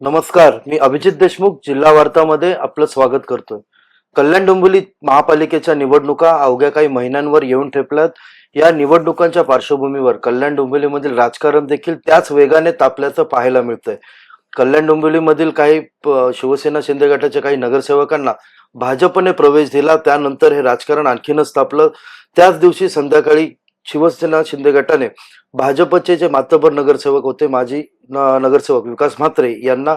नमस्कार मी अभिजित देशमुख जिल्हा वार्तामध्ये आपलं स्वागत करतोय. कल्याण डोंबिवली महापालिकेच्या निवडणुका अवघ्या काही महिन्यांवर येऊन ठेपल्यात. या निवडणुकांच्या पार्श्वभूमीवर कल्याण डोंबिवलीमधील राजकारण देखील त्याच वेगाने तापल्याचं पाहायला मिळतंय. कल्याण डोंबिवलीमधील काही प- शिवसेना शिंदे गटाच्या काही नगरसेवकांना भाजपने प्रवेश दिला त्यानंतर हे राजकारण आणखीनच तापलं. त्याच दिवशी संध्याकाळी शिवसेना शिंदे गटाने भाजपचे जे मातबर नगरसेवक होते माजी नगरसेवक विकास म्हात्रे यांना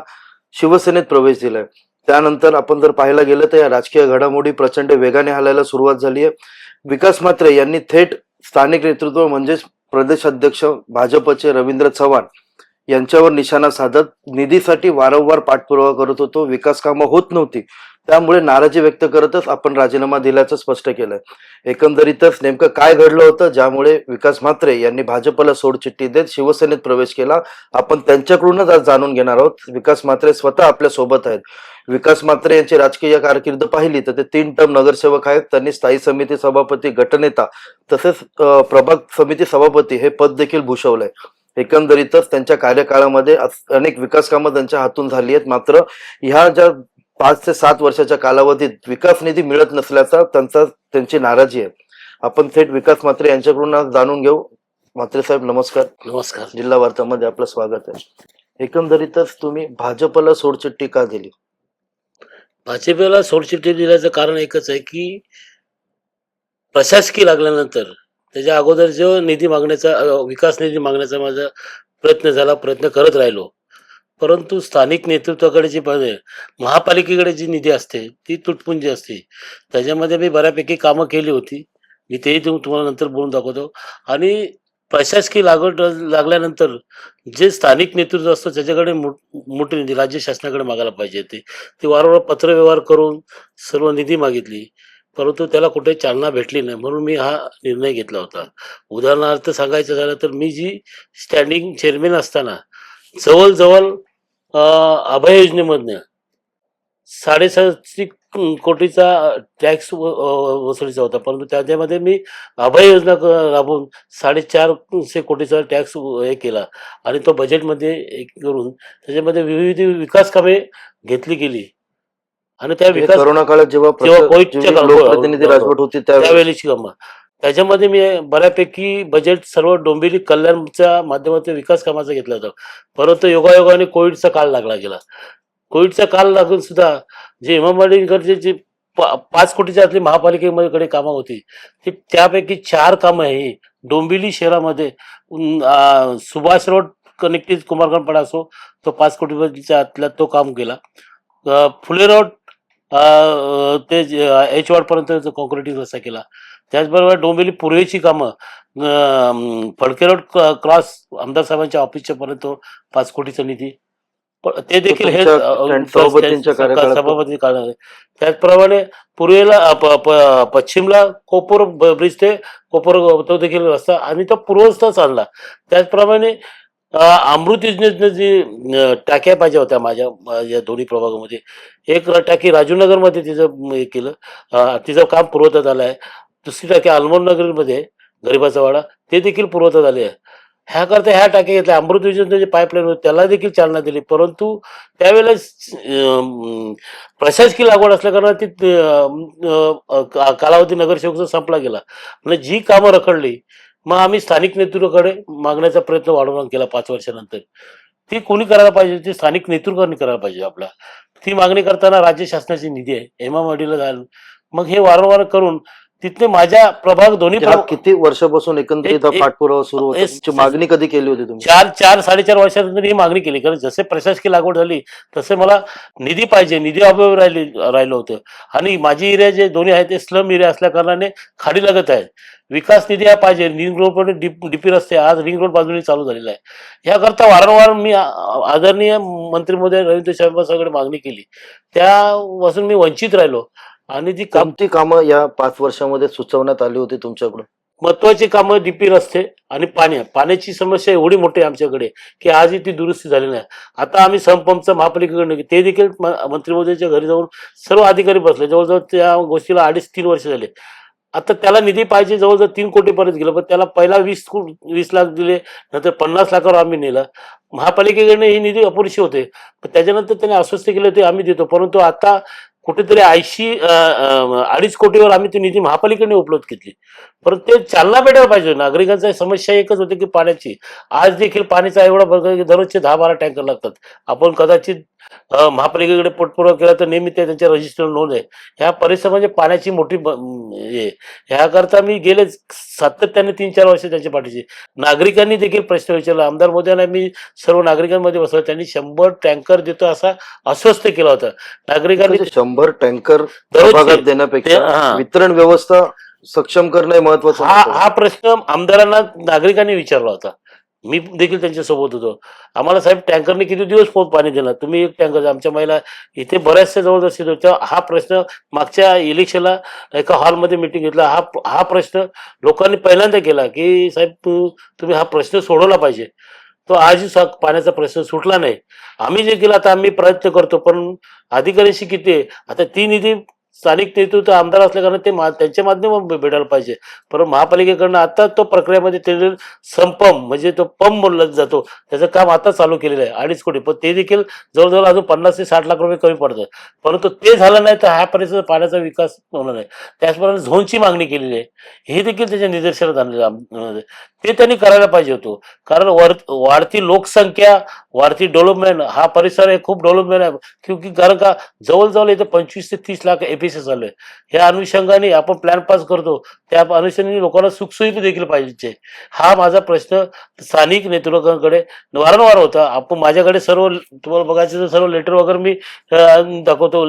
शिवसेनेत प्रवेश दिलाय. त्यानंतर आपण जर पाहायला गेलं तर या राजकीय घडामोडी प्रचंड वेगाने हालायला सुरुवात झाली आहे. विकास म्हात्रे यांनी थेट स्थानिक नेतृत्व म्हणजेच प्रदेश अध्यक्ष भाजपचे रवींद्र चव्हाण यांच्यावर निशाणा साधत निधीसाठी वारंवार पाठपुरावा करत होतो. विकास कामं होत नव्हती. त्यामुळे नाराजी व्यक्त करतच आपण राजीनामा दिल्याचं स्पष्ट केलंय. एकंदरीतच नेमकं काय घडलं होतं? ज्यामुळे विकास म्हात्रे यांनी भाजपला सोडचिठ्ठी देत शिवसेनेत प्रवेश केला. आपण त्यांच्याकडूनच आज जाणून घेणार आहोत. विकास म्हात्रे स्वतः आपल्यासोबत आहेत. विकास म्हात्रे यांची राजकीय कारकीर्द पाहिली तर ते तीन टर्म नगरसेवक आहेत. त्यांनी स्थायी समिती सभापती गटनेता तसेच प्रभाग समिती सभापती हे पद देखील भूषवलंय. एकंदरीतच त्यांच्या कार्यकाळामध्ये अनेक विकास कामं त्यांच्या हातून झाली आहेत. मात्र ह्या ज्या पाच ते सात वर्षाच्या कालावधीत विकास निधी मिळत नसल्याचा त्यांचा त्यांची नाराजी आहे. आपण थेट विकास म्हात्रे यांच्याकडून आज जाणून घेऊ. म्हात्रे साहेब नमस्कार. नमस्कार. जिल्हा वार्तामध्ये आपलं स्वागत आहे. एकंदरीतच तुम्ही भाजपला सोडचिठ्ठी का दिली? भाजपला सोडचिठ्ठी दिल्याचं कारण एकच आहे की प्रशासकीय लागल्यानंतर त्याच्या अगोदर जो निधी मागण्याचा विकास निधी मागण्याचा माझा प्रयत्न झाला प्रयत्न करत राहिलो. परंतु स्थानिक नेतृत्वाकडे जी महापालिकेकडे जी निधी असते ती तुटपुंजी असते. त्याच्यामध्ये मी बऱ्यापैकी कामं केली होती. मी तेही तुम्हाला नंतर बोलून दाखवतो. आणि प्रशासकीय लागवड लागल्यानंतर जे स्थानिक नेतृत्व असतं त्याच्याकडे मोठ- मोठी निधी राज्य शासनाकडे मागायला पाहिजे ते वारंवार पत्रव्यवहार करून सर्व निधी मागितली. परंतु त्याला कुठे चालना भेटली नाही म्हणून मी हा निर्णय घेतला होता. उदाहरणार्थ सांगायचं झालं तर मी जी स्टँडिंग चेअरमॅन असताना जवळजवळ अभय योजनेमधनं साडेसाती कोटीचा टॅक्स वसुलीचा होता. परंतु त्याच्यामध्ये मी अभय योजना राबवून साडेचारशे कोटीचा टॅक्स हे केला. आणि तो बजेटमध्ये करून त्याच्यामध्ये विविध विकास कामे घेतली गेली. आणि त्या हे विकास करोना काळात जेव्हा लोकप्रतिनिधी. राजवट होती त्यावेळी त्यावेळेची कामं त्याच्यामध्ये मी बऱ्यापैकी बजेट सर्व डोंबिवली कल्याणच्या माध्यमातून विकास कामाचा घेतला होता. परंतु योगायोगाने कोविडचा काळ लागला गेला. कोविडचा काळ लागून सुद्धा जे इमामवाडीकडचे जे पाच कोटीच्या आतली महापालिकेकडे कामं होती ती त्यापैकी चार कामं ही डोंबिवली शहरामध्ये सुभाष रोड कनेक्टिव्ह कुमारगणपाडा असो तो पाच कोटीच्या आतला तो काम केला. फुले रोड ते एच वाडपर्यंत कॉन्क्रिटिव्ह रस्ता केला. त्याचबरोबर डोंबिवली पूर्वेची कामं फडके रोड क्रॉस आमदार साहेबांच्या ऑफिसच्या पर्यंत पाच कोटीचा निधी. ते देखील हे सभापती काळात त्याचप्रमाणे पूर्वेला पश्चिमला कोपूर ब्रिज ते कोपूर तो देखील रस्ता आणि तो पूर्वस्थच आणला. त्याचप्रमाणे अमृत योजनेतनं जी टाक्या पाहिजे होत्या माझ्या या दोन्ही प्रभागामध्ये. एक टाकी राजूनगरमध्ये तिचं हे केलं. तिचं काम पुरवण्यात आलं आहे. दुसरी टाकी अल्मोनगरमध्ये गरिबाचा वाडा ते देखील पुरवण्यात आले आहे. ह्याकरता ह्या टाक्या घेतल्या. अमृत योजनेचं जे पाईपलाईन होतं त्याला देखील चालना दिली. परंतु त्यावेळेला प्रशासकीय लागवड असल्याकारणाने ती कालावधी नगरसेवकचा संपला गेला. म्हणजे जी कामं रखडली मग आम्ही स्थानिक नेतृत्वाकडे मागण्याचा प्रयत्न वाढवून केला पाच वर्षानंतर. ती कोणी करायला पाहिजे? ती स्थानिक नेतृत्वाने करायला पाहिजे आपला. ती मागणी करताना राज्य शासनाची निधी आहे. हेमावाडीला झालं मग हे वारंवार करून तिथले माझ्या प्रभाग दोन्ही प्रभाग- किती वर्षापासून एकंदरीत एक- हा एक- पाठपुरावा सुरू होता? तुमची मागणी कधी केली होती तुम्ही? चार चार साडेचार वर्षानंतर ही मागणी केली. कारण जसे प्रशासकीय लागवड झाली तसे मला निधी पाहिजे निधी अभावी राहिली राहिलं होतं. आणि माझी एरिया जे दोन्ही आहेत ते स्लम एरिया असल्या कारणाने खाडी लागत आहे. विकास निधी हा पाहिजे. रिंग रोड पण डीपी रस्ते आज रिंग रोड बाजूने चालू झालेला आहे. याकरता वारंवार मी आदरणीय मंत्री मोदय रवींद्र साहेबांकडे मागणी केली. त्यापासून मी वंचित राहिलो. आणि ती काम कोणती कामं या पाच वर्षामध्ये सुचवण्यात आली होती तुमच्याकडून? महत्वाची कामं डीपी रस्ते आणि पाणी. पाण्याची समस्या एवढी मोठी आहे आमच्याकडे की आजही ती दुरुस्ती झाली नाही. आता आम्ही संपंपचं महापालिकेकडे ते देखील मंत्री महोदयाच्या घरी जाऊन सर्व अधिकारी बसले. जवळजवळ त्या गोष्टीला अडीच तीन वर्ष झाले. आता त्याला निधी पाहिजे जवळजवळ तीन कोटी पर्यंत गेलं पण त्याला पहिला वीस वीस लाख दिले नंतर पन्नास लाखावर आम्ही नेला. महापालिकेकडनं ही निधी अपुरेशी होते. पण त्याच्यानंतर त्याने अस्वस्थ केलं ते आम्ही देतो. परंतु आता कुठेतरी ऐंशी अडीच कोटीवर आम्ही ती निधी महापालिकेने उपलब्ध केली परंतु ते चालना भेटायला पाहिजे. नागरिकांचा समस्या एकच होती की पाण्याची. आज देखील पाणीचा एवढा दररोजचे दहा बारा टँकर लागतात. आपण कदाचित महापालिकेकडे पोटपुरवठा केला तर नेहमी ते त्यांच्या रजिस्टर नोंद आहे. ह्या परिसर म्हणजे पाण्याची मोठी हे. ह्याकरता मी गेले सातत्याने तीन चार वर्ष त्यांच्या पाठीशी. नागरिकांनी देखील प्रश्न विचारला. आमदार मोदयांना मी सर्व नागरिकांमध्ये बसवलं त्यांनी शंभर टँकर देतो असा अस्वस्थ केला होता. नागरिकांनी शंभर टँकर देण्यापेक्षा. वितरण व्यवस्था सक्षम करणं हे महत्वाचं हा. हा प्रश्न आमदारांना नागरिकांनी विचारला होता. मी देखील त्यांच्यासोबत होतो. आम्हाला साहेब टँकरने किती दिवस पोट पाणी देणार तुम्ही एक टँकर आमच्या महिला इथे बऱ्याचशा जवळजवळ येतो तेव्हा हा प्रश्न मागच्या इलेक्शनला एका हॉलमध्ये मिटिंग घेतला. हा हा प्रश्न लोकांनी पहिल्यांदा केला की साहेब तू तुम्ही हा प्रश्न सोडवला पाहिजे. तो आजही सा- पाण्याचा प्रश्न सुटला नाही. आम्ही जे केलं आता आम्ही प्रयत्न करतो पण अधिकाऱ्यांशी किती आहे? आता ती निधी स्थानिक नेतृत्व आमदार असल्या कारण ते मा- त्यांच्या माध्यमातून भेटायला पाहिजे. परंतु महापालिकेकडनं आता तो प्रक्रियेमध्ये ते संपम म्हणजे तो पंप बोलला जातो. त्याचं काम आता चालू केलेलं आहे अडीच कोटी. पण ते देखील जवळजवळ अजून पन्नास ते साठ लाख रुपये कमी पडतं परंतु ते झालं नाही तर ह्या परिसर पाण्याचा विकास होणार नाही. त्याचप्रमाणे झोनची मागणी केलेली आहे. हे देखील त्याच्या निदर्शनात आणलेलं म्हणजे ते त्यांनी करायला पाहिजे होतो. कारण वर वाढती लोकसंख्या वाढती डेव्हलपमेंट हा परिसर हे खूप डेव्हलपमेंट आहे. क्योंकि कारण का जवळजवळ इथे पंचवीस ते तीस लाख एपीसी चालू आहे. ह्या अनुषंगाने आपण प्लॅन पास करतो. त्या अनुषंगाने लोकांना सुखसोयी देखील पाहिजे. हा माझा प्रश्न स्थानिक नेतृत्वाकडे वारंवार होता. आपण माझ्याकडे सर्व तुम्हाला बघायचं तर सर्व लेटर वगैरे मी दाखवतो.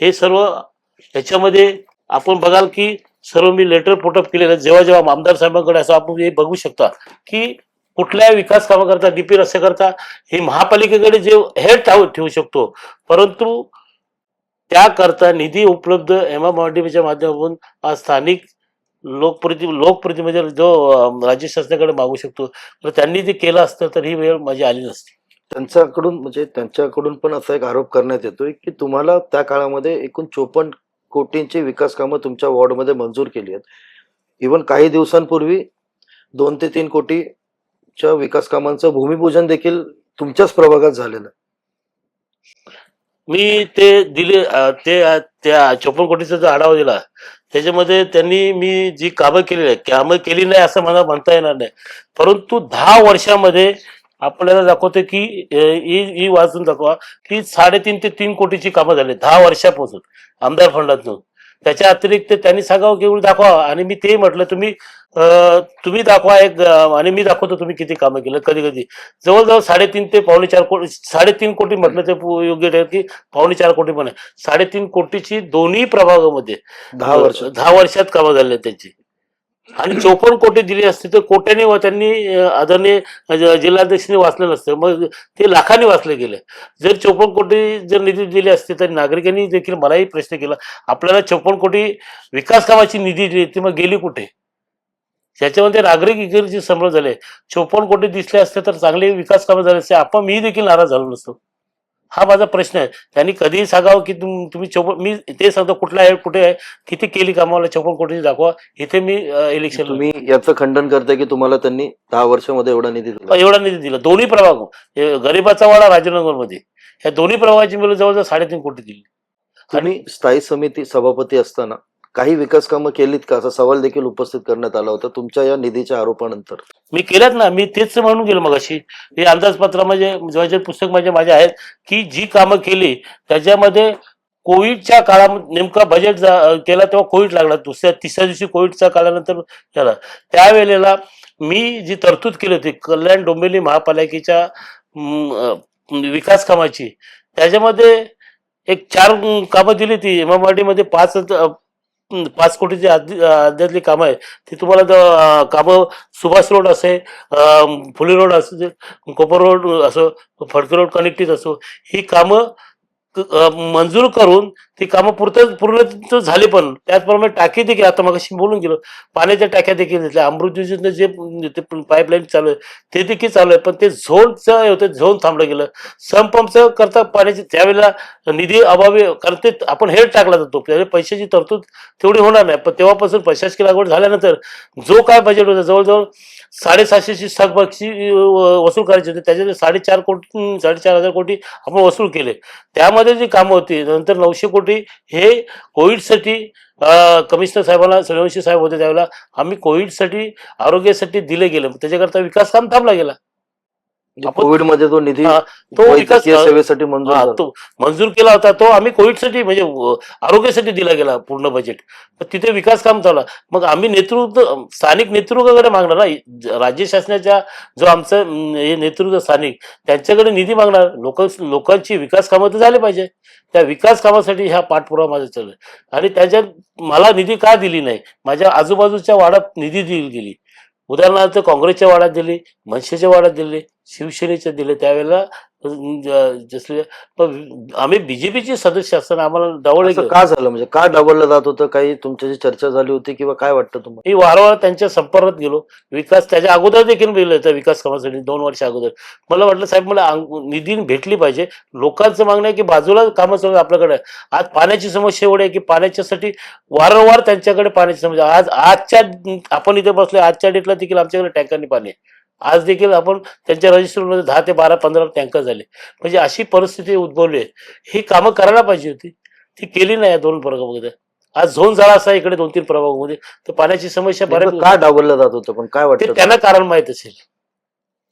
हे सर्व ह्याच्यामध्ये आपण बघाल की सर्व मी लेटर पुटअप केलेलं जेव्हा जेव्हा आमदार साहेबांकडे असं आपण हे बघू शकता की कुठल्या विकास कामाकरता डीपी रस्त्याकरता हे महापालिकेकडे जे हेड ठेवू शकतो. परंतु त्याकरता निधी उपलब्ध एम एम माध्यमातून स्थानिक लोकप्रति लोकप्रतिनिधी जो राज्य शासनाकडे मागू शकतो तर त्यांनी ते केलं असतं तर ही वेळ माझी आली नसती. त्यांच्याकडून म्हणजे त्यांच्याकडून पण असा एक आरोप करण्यात येतोय की तुम्हाला त्या काळामध्ये एकूण चोपन्न कोटींची विकास कामं तुमच्या वॉर्डमध्ये मंजूर केली आहेत. इवन काही दिवसांपूर्वी दोन ते तीन कोटीच्या विकास कामांचं भूमिपूजन देखील तुमच्याच प्रभागात झालेलं. मी ते दिले ते त्या चोपन्न कोटीचा जो आढावा दिला त्याच्यामध्ये त्यांनी मी जी कामं केलेली आहे कामं केली नाही असं मला म्हणता येणार नाही. परंतु दहा वर्षामध्ये आपल्याला दाखवते की ई ई ही वाचून दाखवा की साडेतीन ते तीन कोटीची कामं झाली दहा वर्षापासून आमदार फंडातून. त्याच्या अतिरिक्त त्यांनी सांगावं की एवढं दाखवा. आणि मी ते म्हटलं तुम्ही तुम्ही दाखवा एक आणि मी दाखवतो तुम्ही किती कामं केलं कधी कधी. जवळजवळ साडेतीन ते पावणे चार कोटी साडेतीन कोटी म्हटलं ते योग्य ठरेल की पावणे चार कोटी पण आहे. साडेतीन कोटीची दोन्ही प्रभागामध्ये दहा वर्ष दहा वर्षात कामं झाले त्यांची. आणि चोपन्न कोटी दिली असते तर कोट्याने व त्यांनी आदरणीय जिल्हाध्यक्षांनी वाचलं नसतं मग ते लाखांनी वाचले गेले. जर चोपन्न कोटी जर निधी दिली असते तर नागरिकांनी देखील मलाही प्रश्न केला. आपल्याला चोपन्न कोटी विकास कामाची निधी दिली ती मग गेली कुठे? त्याच्यामध्ये नागरिक इकडचे समोर झाले. चोपन्न कोटी दिसले असते तर चांगले विकास कामं झाले असते. आपण मी देखील नाराज झालो नसतो. हा माझा प्रश्न आहे. त्यांनी कधीही सांगावं की तुम- तुम्ही चोपन्न मी ते सांगतो कुठला आहे कुठे आहे किती केली कामाला चोपन्न कोटी दाखवा. इथे मी इलेक्शन तुम्ही याचं खंडन करताय की तुम्हाला त्यांनी दहा वर्षामध्ये एवढा निधी दिला? एवढा निधी दिला. दोन्ही प्रभाग. गरिबाचा वाडा राजनगरमध्ये ह्या दोन्ही प्रभागाची मिळून जवळजवळ साडेतीन कोटी दिली. तुम्ही स्थायी समिती सभापती असताना काही विकास कामं केलीत का? असा सवाल देखील उपस्थित करण्यात आला होता तुमच्या या निधीच्या आरोपानंतर. मी केल्यात ना. मी तेच म्हणून गेलो मग अशी हे अंदाजपत्रामध्ये म्हणजे, जे पुस्तक माझे माझे आहेत की जी कामं केली त्याच्यामध्ये कोविडच्या काळामध्ये नेमका बजेट केला तेव्हा कोविड लागला. दुसऱ्या तिसऱ्या दिवशी कोविडच्या काळानंतर झाला. त्यावेळेला मी जी तरतूद केली होती कल्याण डोंबिवली महापालिकेच्या विकास कामाची त्याच्यामध्ये एक चार कामं दिली ती एमएमआरडी मध्ये पाच पाच कोटीची आधी- अध्यातली कामं आहे ती तुम्हाला कामं सुभाष रोड असे फुले रोड असो कोपर रोड असो फडके रोड कनेक्टिव्ह असो ही कामं मंजूर करून ती कामं पुरतं पूर्ण तर झाली पण त्याचप्रमाणे टाकी देखील आता मग बोलून गेलो पाण्याच्या टाक्या देखील घेतल्या अमृत योजनेचं जे ते पाईपलाईन चालू आहे ते देखील चालू आहे पण ते झोनचं होतं झोन थांबलं गेलं. समपंपचं करता पाण्याची त्यावेळेला निधी अभावी कारण ते आपण हेड टाकला जातो त्यावेळी पैशाची तरतूद तेवढी होणार नाही पण तेव्हापासून पैशाची लागवड झाल्यानंतर जो काय बजेट होता जवळजवळ साडेसातशेची थकबाकी वसूल करायची होती त्याच्यात साडेचार कोटी साडेचार हजार कोटी आपण वसूल केले. त्यामध्ये जी कामं होती नंतर नऊशे कोटी हे कोविडसाठी कमिशनर साहेबाला सूर्यवंशी साहेब होते त्यावेळेला आम्ही कोविडसाठी आरोग्यासाठी दिले गेलं. त्याच्याकरता विकास काम थांबला गेला. कोविडमध्ये तो निधी तो सेवेसाठी मंजूर. तो मंजूर केला होता. तो आम्ही कोविडसाठी म्हणजे आरोग्यासाठी दिला गेला पूर्ण बजेट पण तिथे विकास काम चालला. मग आम्ही नेतृत्व स्थानिक नेतृत्वाकडे मागणार ना? राज्य शासनाच्या जो आमचं हे नेतृत्व स्थानिक त्यांच्याकडे निधी मागणार. लोक लोकांची विकास कामं तर झाली पाहिजे. त्या विकास कामासाठी ह्या पाठपुरावा माझा चालू आहे. आणि त्याच्यात मला निधी का दिली नाही? माझ्या आजूबाजूच्या वाड्यात निधी दिली गेली. उदाहरणार्थ काँग्रेसच्या वाड्यात दिली मनसेच्या वाड्यात दिली शिवसेनेच्या दिले. त्यावेळेला जसले आम्ही बीजेपीचे सदस्य असताना आम्हाला डावळे का झालं? म्हणजे का डावललं जात होतं? काही तुमच्याशी चर्चा झाली होती किंवा काय वाटतं तुम्हाला? मी वारंवार त्यांच्या संपर्कात गेलो. विकास त्याच्या अगोदर देखील गेलो त्या विकास कामासाठी दोन वर्ष अगोदर. मला वाटलं साहेब मला निधी भेटली पाहिजे. लोकांचं मागणं आहे की बाजूला कामं चालू आपल्याकडे. आज पाण्याची समस्या एवढी आहे की पाण्याच्यासाठी वारंवार त्यांच्याकडे पाण्याची समस्या. आज आजच्या आपण इथे बसलो आजच्या डेटला देखील आमच्याकडे टँकरनी पाणी आहे. आज देखील आपण त्यांच्या रजिस्टरमध्ये दहा ते बारा पंधरा टँकर झाले. म्हणजे अशी परिस्थिती उद्भवली आहे. ही कामं करायला पाहिजे होती. ती केली नाही या दोन प्रभागामध्ये. आज झोन झाला असा इकडे दोन तीन प्रभागामध्ये. तर पाण्याची समस्या बऱ्याच का डावललं जात होतं? पण काय ते वाटतं त्यांना कारण माहीत असेल.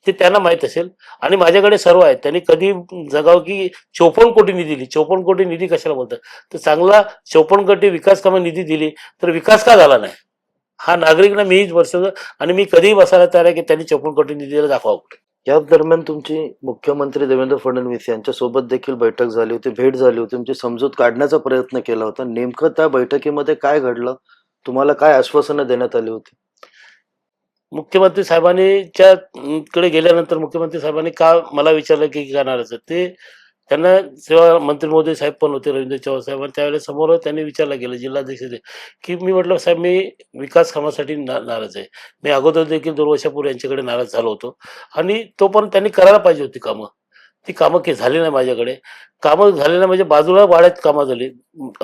ते त्यांना माहीत असेल. आणि माझ्याकडे सर्व आहे त्यांनी कधी जगाव की चौपन्न कोटी निधी दिली. चौपन्न कोटी निधी कशाला बोलतात? तर चांगला चौपन्न कोटी विकास कामं निधी दिली. तर विकास का झाला नाही? हा नागरिकना मीच वर्ष आणि मी कधीही बसायला तयार आहे की त्यांनी चौपन्न कोटी निधी दिला दाखवा या दरम्यान तुमची मुख्यमंत्री देवेंद्र फडणवीस यांच्या सोबत देखील बैठक झाली होती भेट झाली होती तुमची समजूत काढण्याचा प्रयत्न केला होता. नेमकं त्या बैठकीमध्ये काय घडलं? तुम्हाला काय आश्वासनं देण्यात आली होती? मुख्यमंत्री साहेबांनी च्या अं, कडे गेल्यानंतर मुख्यमंत्री साहेबांनी का मला विचारलं की का नाराज आहे? ते त्यांना सेवा मंत्री मोदी साहेब पण होते रवींद्र चव्हाण साहेब. आणि त्यावेळेस समोर त्यांनी विचारलं गेलं जिल्हाध्यक्ष की मी म्हटलं साहेब मी विकास कामासाठी ना नाराज आहे. मी अगोदर देखील दोन वर्षापूर्वी यांच्याकडे नाराज झालो होतो. आणि तोपर्यंत त्यांनी करायला पाहिजे होती कामं. ती कामं की झाली नाही माझ्याकडे. कामं झाली नाही म्हणजे बाजूला वाड्यात कामं झाली.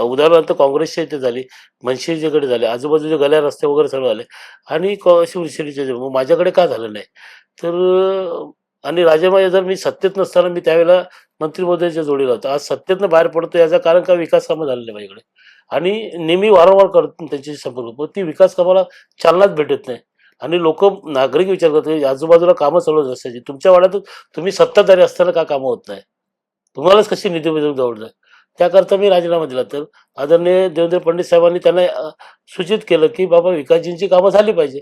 उदाहरणार्थ काँग्रेसच्या इथे झाली मनसेच्याकडे झाले आजूबाजूचे गल्या रस्ते वगैरे सर्व झाले. आणि क- शिवसेनेचे मग माझ्याकडे का झालं नाही? तर आणि राजेमाया जर मी सत्तेत नसताना मी त्यावेळेला मंत्री महोदयाच्या जोडीला होता. आज सत्तेतनं बाहेर पडतो याचं कारण का विकास कामं झालेले माझ्याकडे आणि नेहमी वारंवार करतो त्यांच्याशी संपर्क पण ती विकास कामाला चालनाच भेटत नाही. आणि लोक नागरिक विचार करतात की आजूबाजूला कामं चालू असायची रस्त्याची. तुमच्या वाड्यात तुम्ही सत्ताधारी असताना का कामं होत नाही? तुम्हालाच कशी निधी मिळून जवळ त्याकरता मी राजीनामा दिला तर आदरणीय देवेंद्र फडणवीस साहेबांनी त्यांना सूचित केलं की बाबा विकासजींची कामं झाली पाहिजे.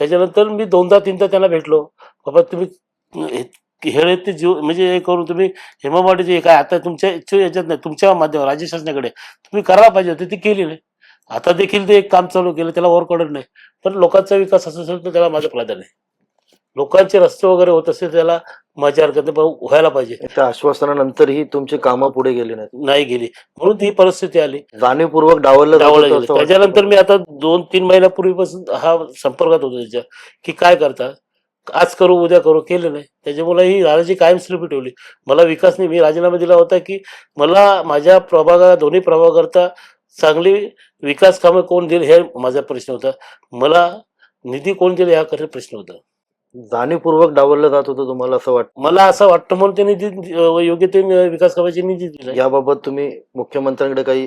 त्याच्यानंतर मी दोनदा तीनदा त्यांना भेटलो. बाबा तुम्ही हे ते जीव म्हणजे हे करून तुम्ही हेमामाटीचे काय आता तुमच्या याच्यात नाही तुमच्या माध्यमात राज्य शासनाकडे तुम्ही करायला पाहिजे होते ती केली नाही. आता देखील ते एक काम चालू केलं त्याला वर कडत नाही. पण लोकांचा विकास असं असेल तर त्याला माझं प्राधान्य आहे. लोकांचे रस्ते वगैरे होत असेल त्याला माझ्या हरकत नाही, व्हायला पाहिजे. त्या आश्वासनानंतरही तुमची कामं पुढे गेली नाही गेली. म्हणून ती परिस्थिती आली. जाणीवपूर्वक डावललं गेलं. वाटतं. त्याच्यानंतर मी आता दोन तीन महिन्यापूर्वीपासून हा संपर्कात होतो त्याच्या की काय करता? आज करू उद्या करू केलं नाही. त्याच्यामुळे ही नाराजी कायमस्वरूपी ठेवली. मला विकास नाही मी राजीनामा दिला होता की मला माझ्या प्रभागा दोन्ही प्रभागाकरता चांगली विकास कामं कोण देईल हे माझा प्रश्न होता. मला निधी कोण देईल खरं प्रश्न होता. जाणीवपूर्वक डावललं जात होतं तुम्हाला असं वाटतं? मला असं वाटतं म्हणून ते निधी योग्य ते विकास कामाची निधी दिला. याबाबत तुम्ही मुख्यमंत्र्यांकडे काही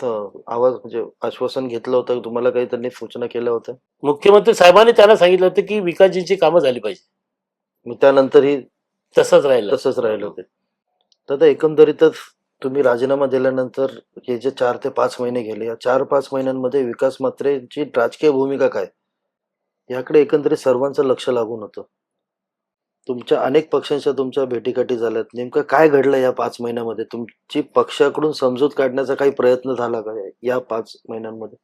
आवाज म्हणजे आश्वासन घेतलं होतं. तुम्हाला काही त्यांनी सूचना केल्या होत्या? मुख्यमंत्री साहेबांनी त्यांना सांगितलं होतं की विकासजींची कामं झाली पाहिजे. मग त्यानंतरही तसंच राहिलं. तसंच राहिलं होते. तर एकंदरीतच तुम्ही राजीनामा दिल्यानंतर हे जे चार ते पाच महिने गेले या चार पाच महिन्यांमध्ये विकास मात्रेची राजकीय भूमिका काय? याकडे एकंदरीत सर्वांचं लक्ष लागून होतं. तुमच्या अनेक पक्षांच्या तुमच्या भेटीगाठी झाल्यात. नेमकं काय घडलं या पाच महिन्यामध्ये? तुमची पक्षाकडून समजूत काढण्याचा काही प्रयत्न झाला का या पाच महिन्यांमध्ये?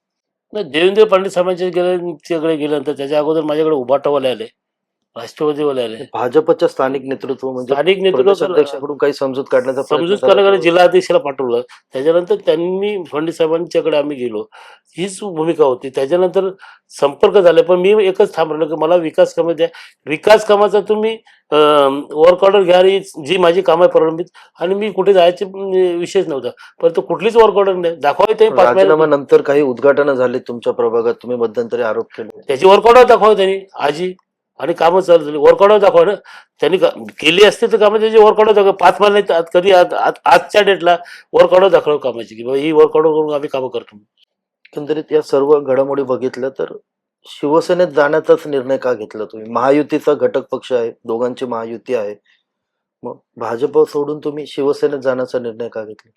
नाही देवेंद्र फडणवीस साहेबांच्या गेल्याकडे गेल्यानंतर त्याच्या अगोदर माझ्याकडे उभा उभाटावाले आले. राष्ट्रवादीवाले आले. भाजपच्या स्थानिक नेतृत्व म्हणजे स्थानिक नेतृत्व काही समजूत काढण्याचा समजूत झाला करण्याकडे का? जिल्हाधीशाला पाठवलं. त्याच्यानंतर त्यांनी फडणवीस साहेबांच्याकडे आम्ही गेलो. हीच भूमिका होती. त्याच्यानंतर संपर्क झाले. पण मी एकच थांबलो की मला विकास कामं द्या. विकास कामाचा तुम्ही वर्क ऑर्डर घ्या जी माझी कामं आहे प्रलंबित. आणि मी कुठे जायचे विषयच नव्हता. परंतु कुठलीच वर्क ऑर्डर नाही. दाखवा ते पाच राजीनामा महिन्यात नंतर काही उद्घाटन झाले तुमच्या प्रभागात? तुम्ही मध्यंतरी आरोप केले. त्याची वर्क ऑर्डर दाखवा त्यांनी. आजी आणि कामं चालू झाली. वर्क ऑर्डर दाखवा ना. त्यांनी केली असते तर कामं त्याची वर्क ऑर्डर दाखवा. पाच आत- कधी आजच्या डेटला वर्क ऑर्डर दाखवा कामाची. की बाबा ही वर्क ऑर्डर करून आम्ही कामं करतो. एकंदरीत या सर्व घडामोडी बघितल्या तर शिवसेनेत जाण्याचाच निर्णय का घेतला तुम्ही? महायुतीचा घटक पक्ष आहे. दोघांची महायुती आहे. मग भाजप सोडून तुम्ही शिवसेनेत जाण्याचा निर्णय का घेतला?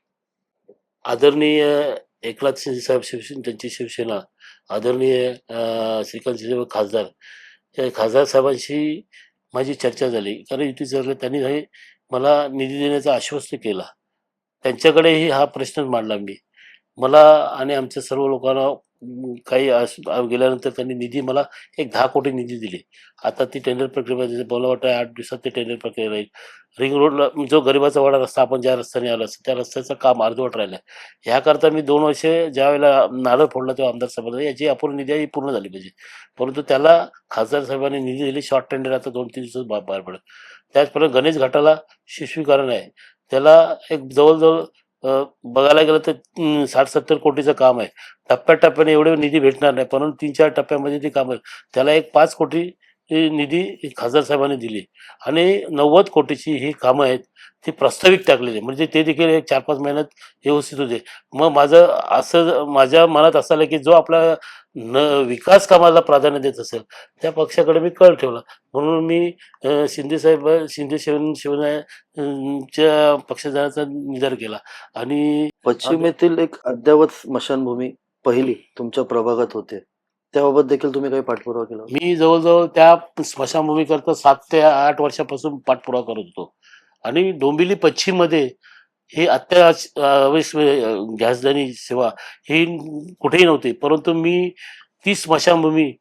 आदरणीय एकनाथ शिंदे साहेब शिवसेना त्यांची शिवसेना. आदरणीय श्रीकांत शिंदे खासदार. खासदार साहेबांशी माझी चर्चा झाली. कारण युती सरकार त्यांनी हे मला निधी देण्याचं आश्वस्त केला त्यांच्याकडेही हा प्रश्न मांडला मी. मला आणि आमच्या सर्व लोकांना काही गेल्यानंतर त्यांनी निधी मला एक दहा कोटी निधी दिली. आता ती टेंडर प्रक्रियेमध्ये म्हणजे मला वाटतं आठ दिवसात ते टेंडर प्रक्रिया राहील. रिंग रोडला जो गरिबाचा वाडा रस्ता आपण ज्या रस्त्याने आलो असतो त्या रस्त्याचं काम अर्धवट राहिलं आहे ह्याकरता मी दोन वर्षे ज्या वेळेला नारळ फोडला तेव्हा आमदार साहेबांना याची अपूर्ण निधी आहे, ही पूर्ण झाली पाहिजे. परंतु त्याला खासदार साहेबांनी निधी दिली शॉर्ट टेंडर आता दोन तीन दिवसात बाहेर पडत त्याचप्रमाणे गणेश घाटाला शिशवीकरण आहे. त्याला एक जवळजवळ बघायला गेलं तर साठ सत्तर कोटीचं काम आहे. टप्प्याटप्प्याने एवढे निधी भेटणार नाही परंतु तीन चार टप्प्यामध्ये ती कामं आहेत. त्याला एक पाच कोटी ही निधी खासदार साहेबांनी दिली. आणि नव्वद कोटीची ही कामं आहेत ती प्रस्ताविक टाकलेली म्हणजे ते देखील एक चार पाच महिन्यात व्यवस्थित होते. मग माझं असं माझ्या मनात असं आलं की जो आपला न विकास कामाला प्राधान्य देत असेल त्या पक्षाकडे मी कळ ठेवला. म्हणून मी शिंदे साहेब शिंदे शिवन शिवनाच्या पक्षात जाण्याचा निर्धार केला. आणि पश्चिमेतील एक अद्यावत स्मशानभूमी पहिली तुमच्या प्रभागात होते. त्याबाबत देखील तुम्ही काही पाठपुरावा केला मी जवळजवळ त्या स्मशानभूमी करता सात ते आठ वर्षापासून पाठपुरावा करत होतो. आणि डोंबिवली पश्चिममध्ये ही अत्यावश्यक गॅसदानी सेवा ही कुठेही नव्हती. परंतु मी ती स्मशानभूमी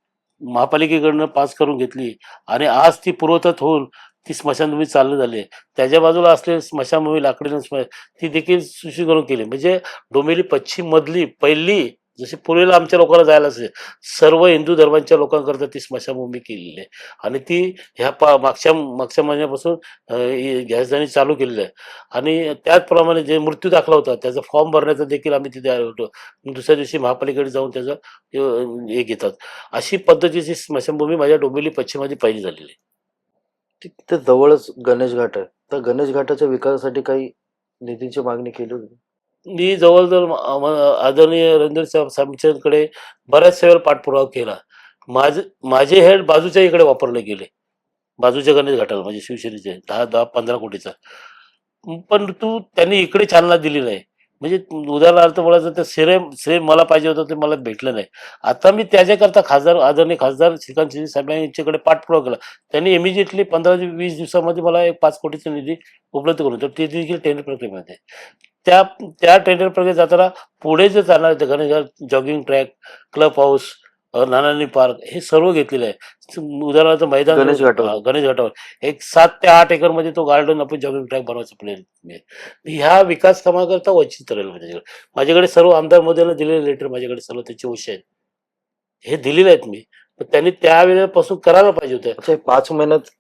महापालिकेकडनं पास करून घेतली आणि आज ती पूर्वतत होऊन ती स्मशानभूमी चालू झाली. आहे त्याच्या बाजूला असलेली स्मशानभूमी लाकडी स्म ती देखील सुशोभीकरण केली. म्हणजे डोंबिवली पश्चिम मधली पहिली जशी पूर्वीला आमच्या लोकांना जायला असेल सर्व हिंदू धर्मांच्या लोकांकरता ती स्मशानभूमी केलेली आहे. आणि ती ह्या पा मागच्या मागच्या महिन्यापासून गॅसदानी चालू केलेली आहे. आणि त्याचप्रमाणे जे मृत्यू दाखला होता त्याचा फॉर्म भरण्याचा देखील आम्ही तिथे आलो होतो. दुसऱ्या दिवशी महापालिकेकडे जाऊन त्याचं हे घेतात. अशी पद्धतीची स्मशानभूमी माझ्या डोंबिवली पश्चिममध्ये पहिली झालेली आहे. तिथे जवळच गणेश घाट आहे. तर गणेश घाटाच्या विकासासाठी काही निधीची मागणी केली होती? मी जवळजवळ आदरणीय रवींद्र साहेब सामचंदकडे बऱ्याच वेळा पाठपुरावा केला. माझ माझे हेड बाजूच्या इकडे वापरले गेले. बाजूच्या गणेश घाटाला म्हणजे शिवसेनेचे दहा दहा पंधरा कोटीचा. पण तू त्यांनी इकडे चालना दिली नाही. म्हणजे उदाहरणार्थ बोलायचं तर श्रेय श्रेय मला पाहिजे होतं ते मला भेटलं नाही. आता मी त्याच्याकरता खासदार आदरणीय खासदार श्रीकांत शिंदे साहेब यांच्याकडे पाठपुरावा केला. त्यांनी इमिजिएटली पंधरा ते वीस दिवसामध्ये मला एक पाच कोटीचा निधी उपलब्ध करून तर ते देखील टेंडर प्रक्रियेमध्ये. त्या त्या टेंडर प्रक्रियेत जाताना पुढे जे चालणार आहे Ganesh jogging track club house Nana Nani park हे सर्व घेतलेलं आहे. उदाहरणार्थ मैदान गणेश घाटावर. गणेश घाटावर. एक सात ते आठ एकरमध्ये तो गार्डन आपण जॉगिंग ट्रॅक बनवायचा प्लॅन ह्या विकास कामाकरता वंचित राहील माझ्याकडे. माझ्याकडे सर्व आमदार मोदींना दिलेले लेटर माझ्याकडे सर्व त्याचे वश आहेत. हे दिलेले आहेत मी. पण त्यांनी त्यावेळेपासून करायला पाहिजे होतं. पाच महिन्यात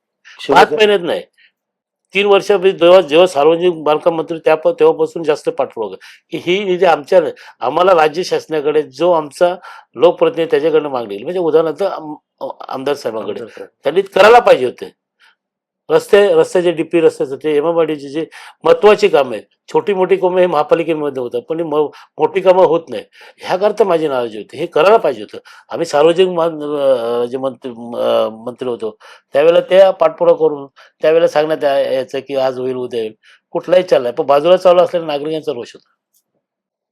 पाच महिन्यात नाही. तीन वर्ष जेव्हा जेव्हा सार्वजनिक बांधकाम मंत्री त्या तेव्हापासून जास्त पाठपुरावा ही निधी आमच्या आम्हाला राज्य शासनाकडे जो आमचा लोकप्रतिनिधी त्याच्याकडनं मागणी. म्हणजे उदाहरणार्थ आम- आमदार साहेबांकडे. त्यांनी करायला पाहिजे होते. रस्ते रस्त्याचे डीपी रस्त्याचं ते एमएमआरडीची जे महत्वाची कामं आहेत. छोटी मोठी कामं हे महापालिकेमध्ये होतात पण म- मोठी कामं होत नाही. ह्याकरता माझी नाराजी होती. हे करायला पाहिजे होतं. आम्ही सार्वजनिक मान- जे मंत्री मंत्री होतो त्यावेळेला त्या पाठपुरा करून त्यावेळेला सांगण्यात या- यायचं की आज होईल उद्या होईल. कुठलाही चाललाय पण बाजूला चालू असलेल्या नागरिकांचा रोष होता.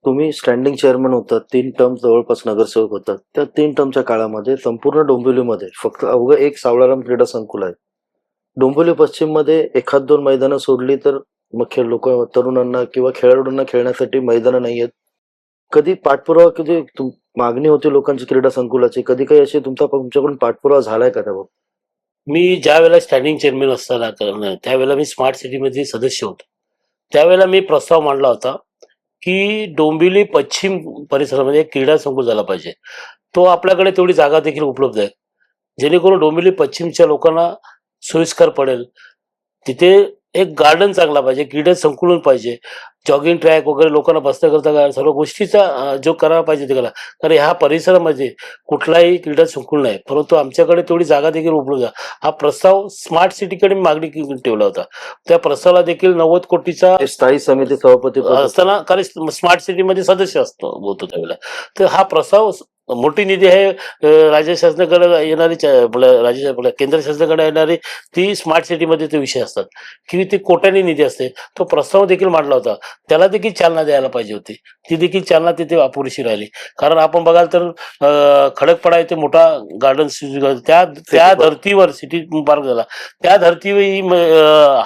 तुम्ही स्टँडिंग चेअरमन होता तीन टर्म जवळपास नगरसेवक होता. त्या तीन टर्मच्या काळामध्ये संपूर्ण डोंबिवलीमध्ये फक्त अवघं एक सावळाराम क्रीडा संकुल आहे. डोंबिवली पश्चिममध्ये एखाद दोन मैदानं सोडली तर मग खेळ लोक तरुणांना किंवा खेळाडूंना खेळण्यासाठी मैदानं नाही आहेत. कधी पाठपुरावा कधी मागणी होती लोकांची क्रीडा संकुलाची? कधी काही अशी तुमचा तुमच्याकडून पाठपुरावा झालाय का त्याबाबत? मी ज्या वेळेला स्टँडिंग चेअरमॅन असताना करणं, त्यावेळेला मी स्मार्ट सिटीमध्ये सदस्य होतो. त्यावेळेला मी प्रस्ताव मांडला होता की डोंबिवली पश्चिम परिसरामध्ये एक क्रीडा संकुल झाला पाहिजे. तो आपल्याकडे तेवढी जागा देखील उपलब्ध आहे. जेणेकरून डोंबिवली पश्चिमच्या लोकांना सोयीस्कर पडेल. तिथे एक गार्डन चांगला पाहिजे क्रीडा संकुलन पाहिजे. जॉगिंग ट्रॅक वगैरे लोकांना बसता करता का- सर्व गोष्टीचा जो करायला पाहिजे ते करा. कारण ह्या परिसरामध्ये कुठलाही क्रीडा संकुल नाही. परंतु आमच्याकडे तेवढी जागा देखील उपलब्ध आहे. हा प्रस्ताव स्मार्ट सिटीकडे मी मागणी ठेवला होता. त्या प्रस्तावाला देखील नव्वद कोटीचा स्थायी समिती सभापती. असताना कारण स्मार्ट सिटीमध्ये सदस्य असतो होतो त्यावेळेला. तर हा प्रस्ताव मोठी निधी आहे राज्य शासनाकडे येणारी राज्य केंद्र शासनाकडे येणारी ती स्मार्ट सिटीमध्ये ते विषय असतात. की ते कोट्याने निधी असते तो प्रस्ताव देखील मांडला होता. त्याला देखील चालना द्यायला पाहिजे होती. ती देखील चालना तिथे अपुरीशी राहिली. कारण आपण बघाल तर खडकपाडा येथे मोठा गार्डन त्या त्या. धर्तीवर सिटी पार्क झाला. त्या धर्तीवर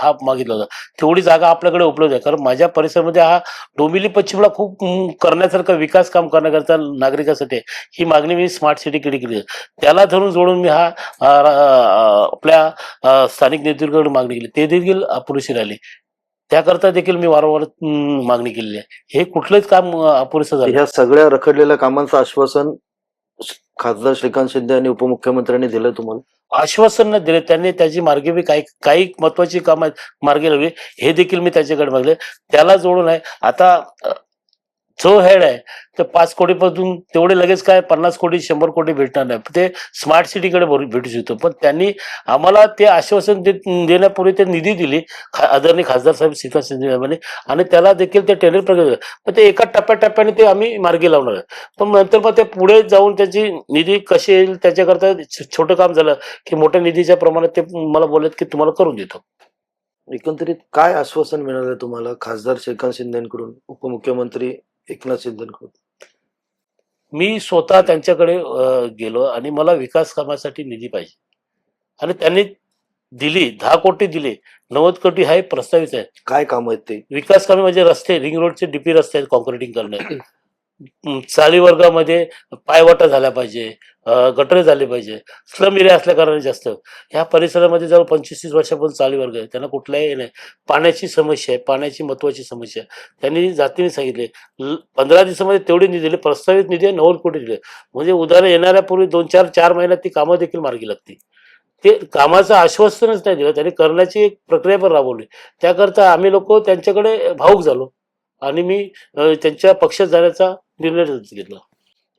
हा मागितला होता. तेवढी जागा आपल्याकडे उपलब्ध आहे. कारण माझ्या परिसरामध्ये हा डोंबिवली पश्चिमला खूप करण्यासारखं विकास काम करण्याकरता नागरिकांसाठी. ही मागणी मी स्मार्ट सिटीकडे केली. त्याला धरून जोडून मी हा आपल्या स्थानिक नेतृत्वाकडे मागणी केली. ते देखील अपुरेशी राहिली. त्याकरता देखील मी वारंवार मागणी केलेली आहे. हे कुठलंच काम अपुरेसं झालं ह्या सगळ्या रखडलेल्या कामांचं आश्वासन खासदार श्रीकांत शिंदे आणि उपमुख्यमंत्र्यांनी दिलं तुम्हाला? आश्वासन न दिले त्यांनी त्याची मार्गे बी काही काही महत्वाची कामं मार्गी लावली. हे देखील मी त्याच्याकडे मागले. त्याला जोडून आहे. आता जो हेड आहे तर पाच कोटीपासून तेवढे लगेच काय पन्नास कोटी शंभर कोटी भेटणार नाही. ते स्मार्ट सिटीकडे भरू- भेटू शकतो. पण त्यांनी आम्हाला ते आश्वासन दे- देण्यापूर्वी ते निधी दिली खा- आदरणीय खासदार साहेब श्रीकांत शिंदे साहेबांनी. आणि त्याला देखील ते टेंडर प्रक्रिया पण ते एका टप्प्याटप्प्याने ते आम्ही मार्गी लावणार आहे. पण नंतर मग ते पुढे जाऊन त्याची निधी कशी येईल त्याच्याकरता छोटं काम झालं की मोठ्या निधीच्या प्रमाणात ते मला बोलत की तुम्हाला करून देतो. एकंदरीत काय आश्वासन मिळालं तुम्हाला खासदार श्रीकांत शिंदेकडून? उपमुख्यमंत्री एकनाथ शिंदेकडून. मी स्वतः त्यांच्याकडे गेलो आणि मला विकास कामासाठी निधी पाहिजे. आणि त्यांनी दिली दहा कोटी दिले नव्वद कोटी हा प्रस्तावित आहे. काय काम आहेत ते? विकास कामे म्हणजे रस्ते रिंग रोडचे डीपी रस्ते आहेत कॉन्क्रिटिंग करणे हम्म, चाली वर्गामध्ये पायवाटा झाला पाहिजे. गटरे झाले पाहिजे. स्लम एरिया असल्या कारणाने जास्त. ह्या परिसरामध्ये जवळ पंचवीस तीस वर्षापासून चाली वर्ग आहे. त्यांना कुठलाही नाही. पाण्याची समस्या आहे. पाण्याची महत्वाची समस्या आहे. त्यांनी जातीने सांगितले ल- पंधरा दिवसामध्ये तेवढे निधी दिले. प्रस्तावित निधी आहे नव्वद कोटी दिले. म्हणजे उदाहरण येणाऱ्या पूर्वी दोन चार चार महिन्यात ती कामं देखील मार्गी लागतील. ते कामाचं आश्वासनच नाही दिलं. त्यांनी करण्याची एक प्रक्रिया पण राबवली. त्याकरता आम्ही लोक त्यांच्याकडे भाऊक झालो. आणि मी त्यांच्या पक्षात जाण्याचा निर्णय घेतला.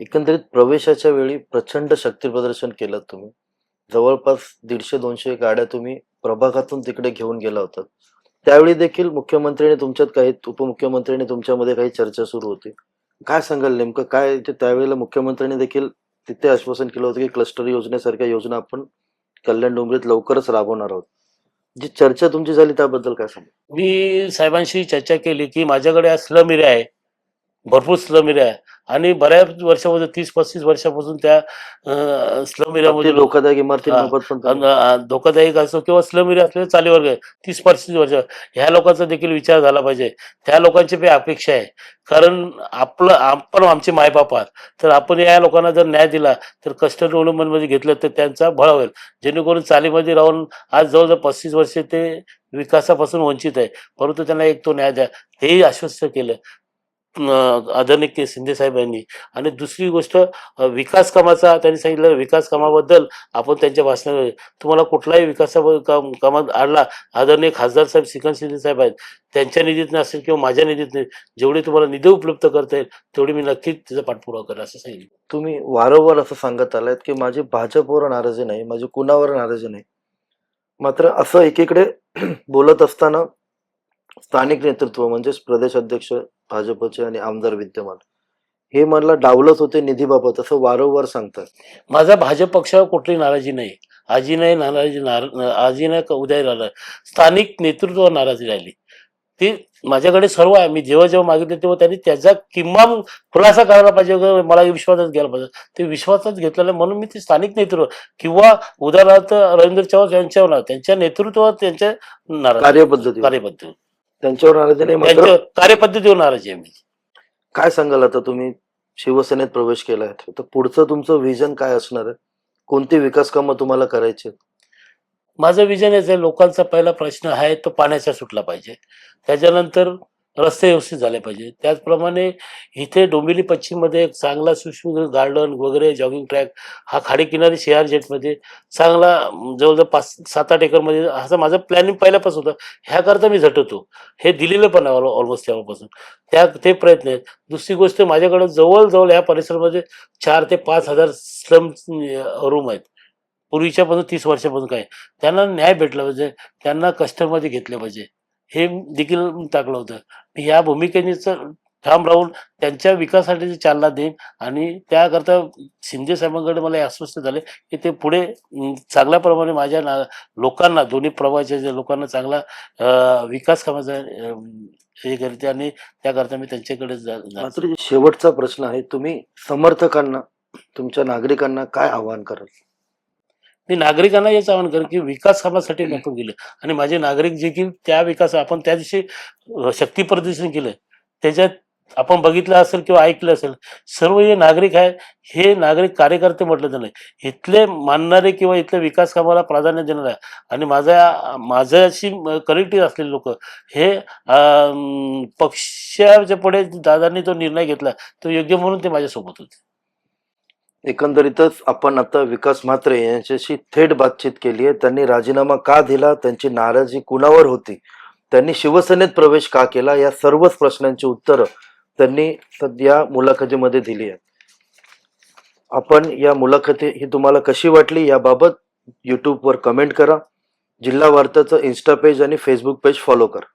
एकंदरीत प्रवेशाच्या वेळी प्रचंड शक्ती प्रदर्शन केलं तुम्ही. जवळपास दीडशे दोनशे गाड्या तुम्ही प्रभागातून तिकडे घेऊन गेला होता. त्यावेळी देखील मुख्यमंत्र्यांनी तुमच्यात काही उपमुख्यमंत्र्यांनी तुमच्यामध्ये काही चर्चा सुरू होती. काय सांगाल नेमकं? काय त्यावेळेला मुख्यमंत्र्यांनी देखील तिथे आश्वासन केलं होतं की क्लस्टर योजनेसारख्या योजना आपण कल्याण डोंगरीत लवकरच राबवणार आहोत. जी चर्चा तुमची झाली त्याबद्दल काय सांगा मी साहेबांशी चर्चा केली की माझ्याकडे आज स्लम एरिया आहे भरपूर स्लम एरिया आहे. आणि बऱ्याच वर्षापासून तीस पस्तीस वर्षापासून त्या स्लम एरियामध्ये धोकादायक पण अ- धोकादायक असो किंवा स्लम एरिया असलेले चाली वर्ग आहे तीस पस्तीस वर्ष. ह्या लोकांचा देखील विचार झाला पाहिजे. त्या लोकांची बी अपेक्षा आहे. कारण आपलं आपण आमचे मायबाप आहात. तर आपण या लोकांना जर न्याय दिला तर कस्टडी मध्ये घेतलं तर त्यांचा बळ होईल. जेणेकरून चालीमध्ये राहून आज जवळजवळ पस्तीस वर्षे ते विकासापासून वंचित आहे. परंतु त्यांना एक तो न्याय द्या. तेही आश्वस्त केलं. आदरणीय के शिंदे साहेबांनी आणि दुसरी गोष्ट विकास कामाचा त्यांनी सांगितलं विकास कामाबद्दल आपण त्यांच्या भाषणात तुम्हाला कुठलाही विकासा काम कामात आणला आदरणीय खासदार साहेब श्रीकांत शिंदे साहेब आहेत त्यांच्या निधीतनं असेल किंवा माझ्या निधीतनं जेवढी तुम्हाला निधी उपलब्ध करता येईल तेवढी मी नक्कीच त्याचा पाठपुरावा करेल असं सांगितलं. तुम्ही वारंवार असं सांगत आलात की माझी भाजपवर नाराजी नाही माझी कुणावर नाराजी नाही. मात्र असं एकीकडे बोलत असताना स्थानिक नेतृत्व म्हणजेच प्रदेश अध्यक्ष भाजपचे आणि आमदार विद्यमान. हे मला डावलत होते निधीबाबत असं वारंवार सांगतात. माझा भाजप पक्षावर कुठली नाराजी नाही. आजी नाही नाराजी नार आजी नाही का उद्या राहिला? स्थानिक नेतृत्वावर नाराजी राहिली. ती माझ्याकडे सर्व आहे. मी जेव्हा जेव्हा मागितले तेव्हा त्यांनी त्याचा किमान खुलासा करायला पाहिजे मला विश्वासात घ्यायला पाहिजे ते विश्वासात घेतलेलं म्हणून मी ते स्थानिक नेतृत्व किंवा उदाहरणार्थ रवींद्र चव्हाण यांच्यावर त्यांच्या नेतृत्वावर त्यांच्या नाराज कार्यपद्धती कार्यपद्धती त्यांच्यावर नाराजी नाही मात्र त्यांच्या कार्यपद्धतीवर नाराजी आहे मी काय सांगाल आता तुम्ही? शिवसेनेत प्रवेश केलाय तर पुढचं तुमचं व्हिजन काय असणार आहे? कोणती विकास कामं तुम्हाला करायची आहेत? माझं विजन आहे लोकांचा पहिला प्रश्न आहे तो पाण्याचा सुटला पाहिजे. त्याच्यानंतर रस्ते व्यवस्थित झाले पाहिजे. त्याचप्रमाणे इथे डोंबिवली पश्चिममध्ये एक चांगला सुशोभित गार्डन वगैरे जॉगिंग ट्रॅक हा खाडीकिनारी शेअर जेटमध्ये चांगला जवळजवळ पाच सात आठ एकरमध्ये असं माझं प्लॅनिंग पहिल्यापासून होतं. ह्याकरता मी झटवतो. हे दिलेलं पण आहे ऑलमोस्ट तेव्हापासून त्या ते प्रयत्न आहेत. दुसरी गोष्ट माझ्याकडं जवळजवळ ह्या परिसरामध्ये चार ते पाच हजार स्लम रूम आहेत. पूर्वीच्यापासून तीस वर्षापासून काय. त्यांना न्याय भेटला पाहिजे. त्यांना कस्टमरमध्ये घेतले पाहिजे. हे देखील टाकलं होतं. मी या भूमिकेने ठाम राहून त्यांच्या विकासासाठी चालना देईन आणि त्याकरता शिंदे साहेबांकडे मला हे आश्वस्त झाले की ते पुढे चांगल्याप्रमाणे माझ्या ना लोकांना दोन्ही प्रवाहाच्या ज्या लोकांना चांगला विकास कामाचा हे करते आणि त्याकरता मी त्यांच्याकडे जा शेवटचा प्रश्न आहे तुम्ही समर्थकांना तुमच्या नागरिकांना काय आवाहन कराल? मी नागरिकांना हेच आवाहन करेन की विकास कामासाठी नको गेले. आणि माझे नागरिक जे की त्या विकास आपण त्या दिवशी शक्ती प्रदर्शन केलं. त्याच्यात आपण बघितलं असेल किंवा ऐकलं असेल सर्व हे नागरिक आहे हे नागरिक कार्यकर्ते म्हटलं तर नाही इथले मानणारे किंवा इथल्या विकास कामाला प्राधान्य देणार आहे. आणि माझ्या माझ्याशी कनेक्टिव्ह असलेले लोक हे पक्षाच्या पुढे दादांनी तो निर्णय घेतला. तो योग्य म्हणून ते माझ्यासोबत होते. एकंदरीतच आपण आता विकास म्हात्रे यांच्याशी थेट बातचीत केली आहे. त्यांनी राजीनामा का दिला? त्यांची नाराजी कुणावर होती? त्यांनी शिवसेनेत प्रवेश का केला? या सर्वच प्रश्नांची उत्तरं त्यांनी सध्या मुलाखतीमध्ये दिली आहेत. आपण या मुलाखती ही तुम्हाला कशी वाटली याबाबत युट्यूबवर कमेंट करा. जिल्हा वार्ताचं इन्स्टा पेज आणि फेसबुक पेज फॉलो करा.